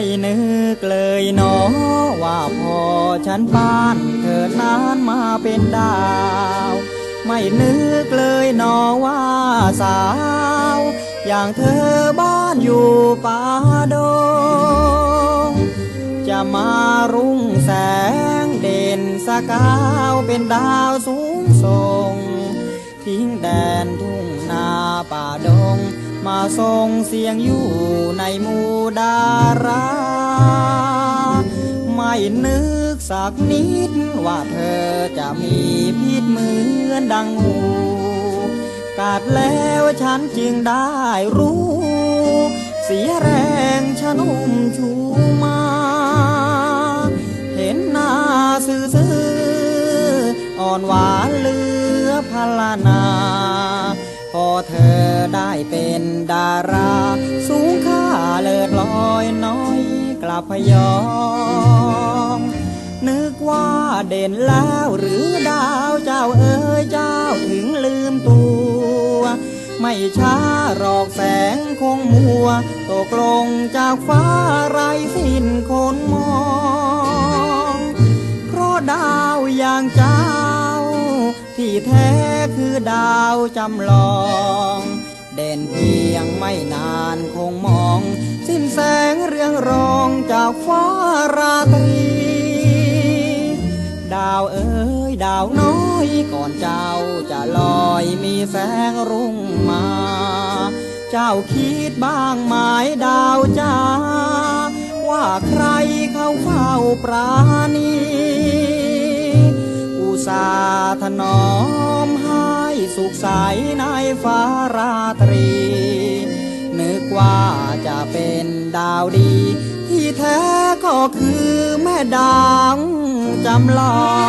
ไม่นึกเลยเนาะว่าพอฉันบ้านเธอนานมาเป็นดาว ไม่นึกเลยเนาะว่าสาว อย่างเธอบ้านอยู่ป่าดง จะมารุ่งแสงเด่นสกาวเป็นดาวสูงส่ง ทิ้งแดนทุ่งนาป่าดงมาทรงเสียงอยู่ในมูดารา ไม่นึกสักนิดว่าเธอจะมีพิษเหมือนดังงูกาดแล้วฉันจึงได้รู้ เสียแรงฉันอุ้มชูมา เห็นหน้าซื่อๆอ่อนหวานเลือพลานา พอเธอได้เป็นดารา พยอง นึกว่าเด่นแล้วหรือดาวเจ้าเอ๋ยเจ้าถึงลืมตัว ไม่ช้าหรอกแสงคงมัว ตกลงจากฟ้าไรสิ้นคนมอง เพราะดาวอย่างเจ้า ที่แท้คือดาวจำลองเด่นเพียงไม่นานคงมอง สิ้นแสงเรืองรอง จากฟ้าราตรี ดาวเอ๋ยดาวน้อยก่อนเจ้าจะลอยมีแสงรุ่งมา เจ้าคิดบ้างไหมดาวจ้าว่าใครเข้าเฝ้าปราณีอุตสาถนอมให้สุขใสในฟ้าราตรี นึกว่าจะเป็นดาวดี ที่แท้ก็คือแม่ดางจำลอง